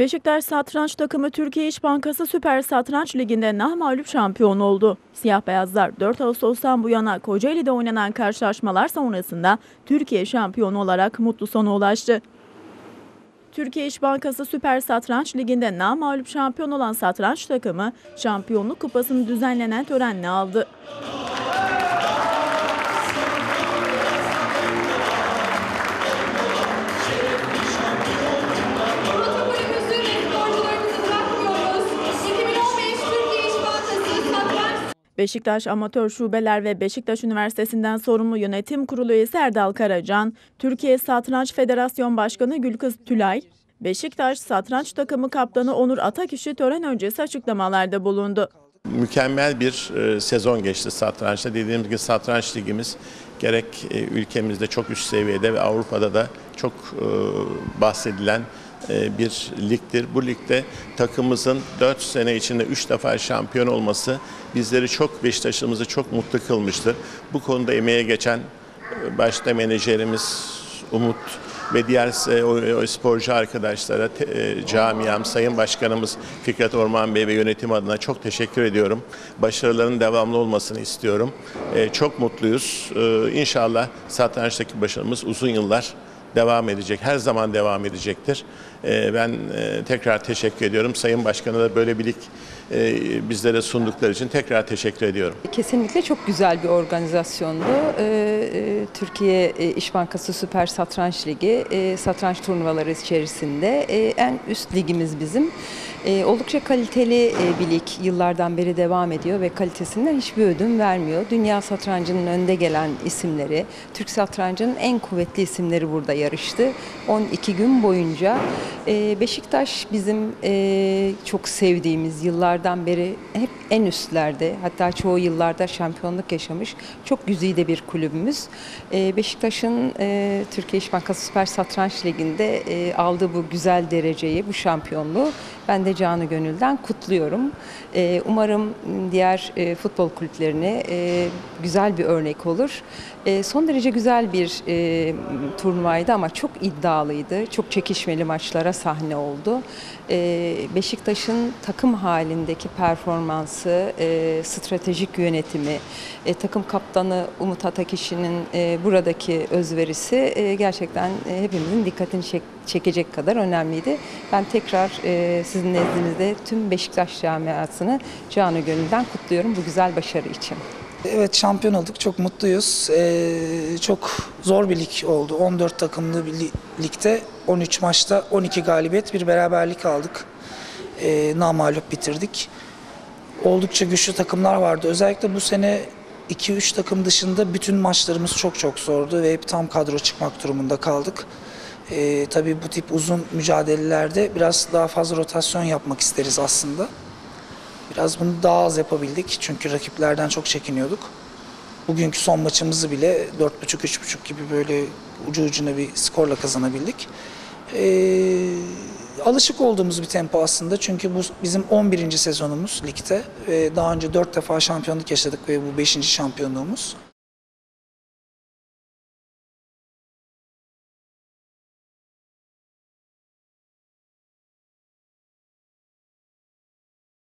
Beşiktaş Satranç takımı Türkiye İş Bankası Süper Satranç Ligi'nde namağlup şampiyon oldu. Siyah beyazlar 4 Ağustos'tan bu yana Kocaeli'de oynanan karşılaşmalar sonrasında Türkiye şampiyonu olarak mutlu sona ulaştı. Türkiye İş Bankası Süper Satranç Ligi'nde namağlup şampiyon olan satranç takımı şampiyonluk kupasını düzenlenen törenle aldı. Beşiktaş Amatör Şubeler ve Beşiktaş Üniversitesi'nden sorumlu yönetim kurulu üyesi Erdal Karacan, Türkiye Satranç Federasyon Başkanı Gülkız Tülay, Beşiktaş Satranç Takımı Kaptanı Onur Atakişi tören öncesi açıklamalarda bulundu. Mükemmel bir e, sezon geçti satrançta. Dediğimiz gibi satranç ligimiz gerek e, ülkemizde çok üst seviyede ve Avrupa'da da çok e, bahsedilen bir ligdir. Bu ligde takımımızın 4 sene içinde 3 defa şampiyon olması bizleri çok Beşiktaş'ımızı çok mutlu kılmıştır. Bu konuda emeğe geçen e, başta menajerimiz Umut ve diğer e, sporcu arkadaşlara, te, e, camiam, Sayın Başkanımız Fikret Orman Bey ve yönetim adına çok teşekkür ediyorum. Başarıların devamlı olmasını istiyorum. E, çok mutluyuz. E, inşallah satrançtaki başarımız uzun yıllar devam edecek. Her zaman devam edecektir. E, ben e, tekrar teşekkür ediyorum. Sayın Başkan'a da böyle bir lig e, bizlere sundukları için tekrar teşekkür ediyorum. Kesinlikle çok güzel bir organizasyondu. Ee, e, Türkiye İş Bankası Süper Satranç Ligi satranç turnuvaları içerisinde en üst ligimiz bizim. Oldukça kaliteli bir lig yıllardan beri devam ediyor ve kalitesinden hiçbir ödün vermiyor. Dünya satrancının önde gelen isimleri, Türk satrancının en kuvvetli isimleri burada yarıştı. 12 gün boyunca e, Beşiktaş bizim e, çok sevdiğimiz yıllardan beri hep en üstlerde hatta çoğu yıllarda şampiyonluk yaşamış çok güzide bir kulübümüz. E, Beşiktaş'ın e, Türkiye İş Bankası Süper Satranç Ligi'nde e, aldığı bu güzel dereceyi, bu şampiyonluğu ben de canı gönülden kutluyorum. E, umarım diğer e, futbol kulüplerine e, güzel bir örnek olur. E, son derece güzel bir turnuvaydı ama çok iddialıydı. Çok çekişmeli maçlara sahne oldu. Beşiktaş'ın takım halindeki performansı, stratejik yönetimi, takım kaptanı Umut Atakişi'nin buradaki özverisi gerçekten hepimizin dikkatini çek- çekecek kadar önemliydi. Ben tekrar e, sizin nezdinizde tüm Beşiktaş camiasını canı gönülden kutluyorum bu güzel başarı için. Evet şampiyon olduk. Çok mutluyuz. Ee, çok zor bir lig oldu. 14 takımlı bir li- ligde 13 maçta 12 galibiyet bir beraberlik aldık. Ee, namalup bitirdik. Oldukça güçlü takımlar vardı. Özellikle bu sene 2-3 takım dışında bütün maçlarımız çok çok zordu ve hep tam kadro çıkmak durumunda kaldık. Ee, tabii bu tip uzun mücadelelerde biraz daha fazla rotasyon yapmak isteriz aslında. Biraz bunu daha az yapabildik çünkü rakiplerden çok çekiniyorduk. Bugünkü son maçımızı bile 4.5-3.5 gibi böyle ucu ucuna bir skorla kazanabildik. Ee, alışık olduğumuz bir tempo aslında çünkü bu bizim 11. sezonumuz ligde. Ve daha önce 4 defa şampiyonluk yaşadık ve bu 5. şampiyonluğumuz.